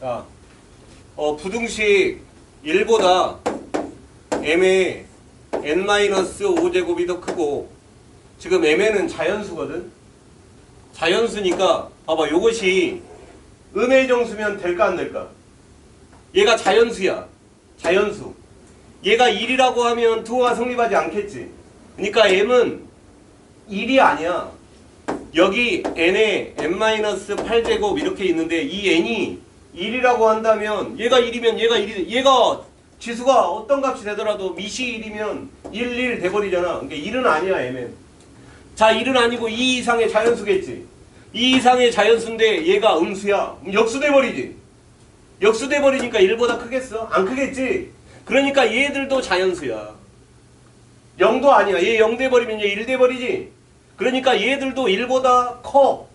자, 어, 부등식 1보다 m의 n-5제곱이 더 크고 지금 mn은 자연수거든. 자연수니까 봐봐 요것이 음의 정수면 될까 안 될까? 얘가 자연수야. 자연수. 얘가 1이라고 하면 투어가 성립하지 않겠지. 그러니까 m은 1이 아니야. 여기 n에 n-8제곱 이렇게 있는데 이 n이 1이라고 한다면 얘가 1이면 얘가 1이 얘가 지수가 어떤 값이 되더라도 미시 1이면 1, 1 돼버리잖아. 그러니까 1은 아니야 mn. 자 1은 아니고 2 이상의 자연수겠지. 2 이상의 자연수인데 얘가 음수야. 그럼 역수 돼버리지. 역수 돼버리니까 1보다 크겠어? 안 크겠지? 그러니까 얘들도 자연수야. 0도 아니야. 얘 0 돼버리면 얘 1 돼버리지? 그러니까 얘들도 1보다 커.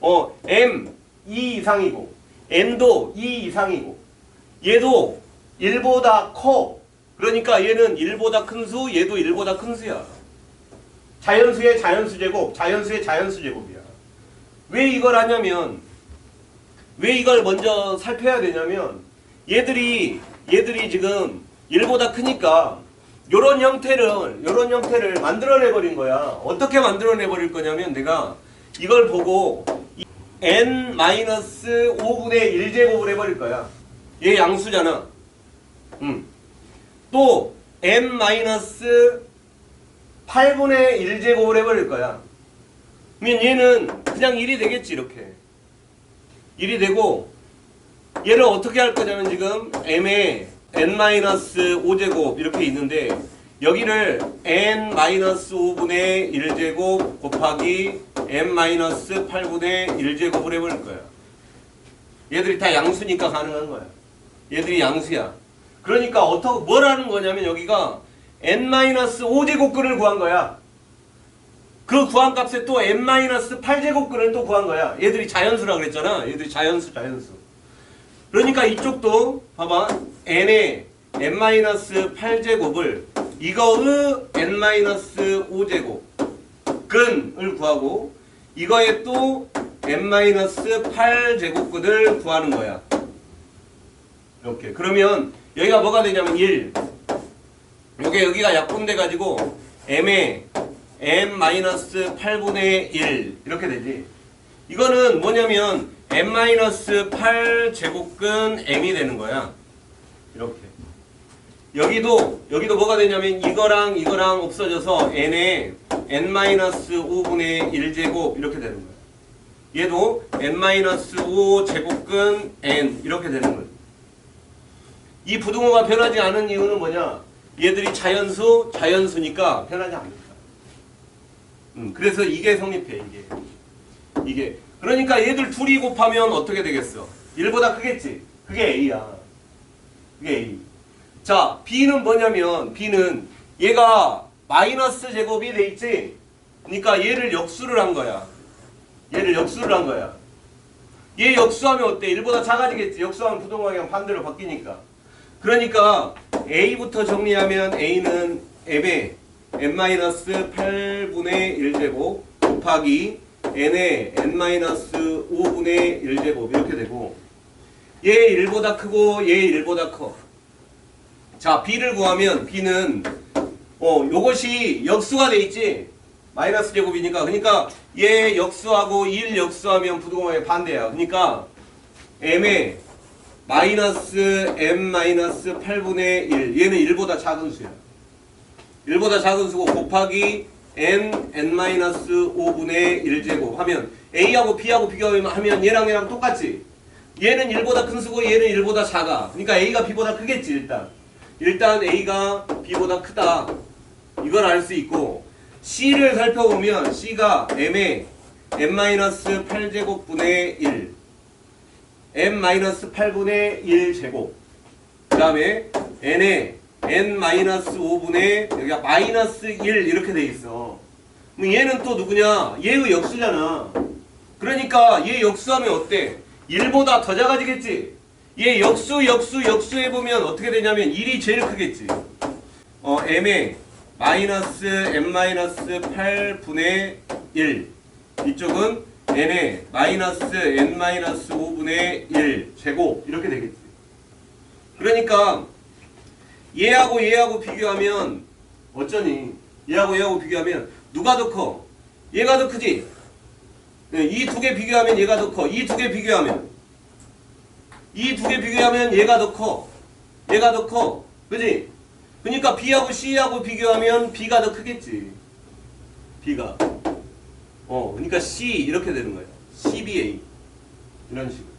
어, m 2 이상이고, n도 2 이상이고, 얘도 1보다 커. 그러니까 얘는 1보다 큰 수, 얘도 1보다 큰 수야. 자연수의 자연수 제곱, 자연수의 자연수 제곱이야. 왜 이걸 하냐면, 왜 이걸 먼저 살펴야 되냐면, 얘들이, 얘들이 지금 1보다 크니까, 요런 형태를, 요런 형태를 만들어내 버린 거야. 어떻게 만들어내 버릴 거냐면, 내가 이걸 보고, 이 n-5분의 1제곱을 해버릴 거야. 얘 양수잖아. 음. 또, n-8분의 1제곱을 해버릴 거야. 그러면 얘는 그냥 1이 되겠지, 이렇게. 1이 되고, 얘를 어떻게 할 거냐면 지금 m에 n-5제곱 이렇게 있는데 여기를 n-5분의 1제곱 곱하기 n-8분의 1제곱을 해버릴 거야. 얘들이 다 양수니까 가능한 거야. 얘들이 양수야. 그러니까 어떻게 뭘 하는 거냐면 여기가 n-5제곱근을 구한 거야. 그 구한 값에 또 n-8제곱근을 또 구한 거야. 얘들이 자연수라 그랬잖아. 얘들이 자연수, 자연수. 그러니까 이쪽도 봐봐 n의 n-8제곱을 이거의 n-5제곱 근을 구하고 이거에 또 n-8제곱근을 구하는 거야. 이렇게 그러면 여기가 뭐가 되냐면 1 요게 여기가 약분돼 가지고 m의 n-8분의 1 이렇게 되지. 이거는 뭐냐면 n-8 제곱근 m이 되는 거야. 이렇게. 여기도 여기도 뭐가 되냐면 이거랑 이거랑 없어져서 n에 n-5분의 1제곱 이렇게 되는 거야. 얘도 n-5 제곱근 n 이렇게 되는 거야. 이 부등호가 변하지 않은 이유는 뭐냐? 얘들이 자연수, 자연수니까 변하지 않는다. 음, 그래서 이게 성립해, 이게. 이게. 그러니까 얘들 둘이 곱하면 어떻게 되겠어? 1보다 크겠지? 그게 A야. 그게 A. 자, B는 뭐냐면, B는 얘가 마이너스 제곱이 돼 있지? 그러니까 얘를 역수를 한 거야. 얘를 역수를 한 거야. 얘 역수하면 어때? 1보다 작아지겠지? 역수하면 부동방향 반대로 바뀌니까. 그러니까 A부터 정리하면 A는 M의 n-8분의 1제곱 곱하기 n의 n-5분의 1제곱 이렇게 되고 얘 1보다 크고 얘 1보다 커. 자, B를 구하면 B는 어, 요것이 역수가 돼 있지. 마이너스 제곱이니까. 그러니까 얘 역수하고 1 역수하면 부동호의 반대야. 그러니까 M의 마이너스 m 마이너스 8분의 1 얘는 1보다 작은 수야 1보다 작은 수고 곱하기 n n 마이너스 5분의 1제곱 하면 a하고 b하고 비교하면 얘랑 얘랑 똑같지 얘는 1보다 큰 수고 얘는 1보다 작아 그러니까 a가 b보다 크겠지 일단 일단 a가 b보다 크다 이걸 알 수 있고 c를 살펴보면 c가 m의 n 마이너스 8제곱분의 1 n-8분의 1제곱 그 다음에 n에 n-5분의 여기가 마이너스 1 이렇게 돼 있어. 그럼 얘는 또 누구냐? 얘의 역수잖아. 그러니까 얘 역수하면 어때? 1보다 더 작아지겠지? 얘 역수 역수 역수 해보면 어떻게 되냐면 1이 제일 크겠지. 어 m에 마이너스 n-8분의 1 이쪽은 n의 마이너스 n 마이너스 5분의 1 제곱 이렇게 되겠지. 그러니까 얘하고 얘하고 비교하면 어쩌니? 얘하고 얘하고 비교하면 누가 더 커? 얘가 더 크지? 네, 이두 개 비교하면 얘가 더 커. 이 두 개 비교하면 이 두 개 비교하면 얘가 더 커. 얘가 더 커. 그지? 그러니까 B하고 C하고 비교하면 B가 더 크겠지. B가. 어, 그러니까 C 이렇게 되는 거야. CBA. 이런 식으로.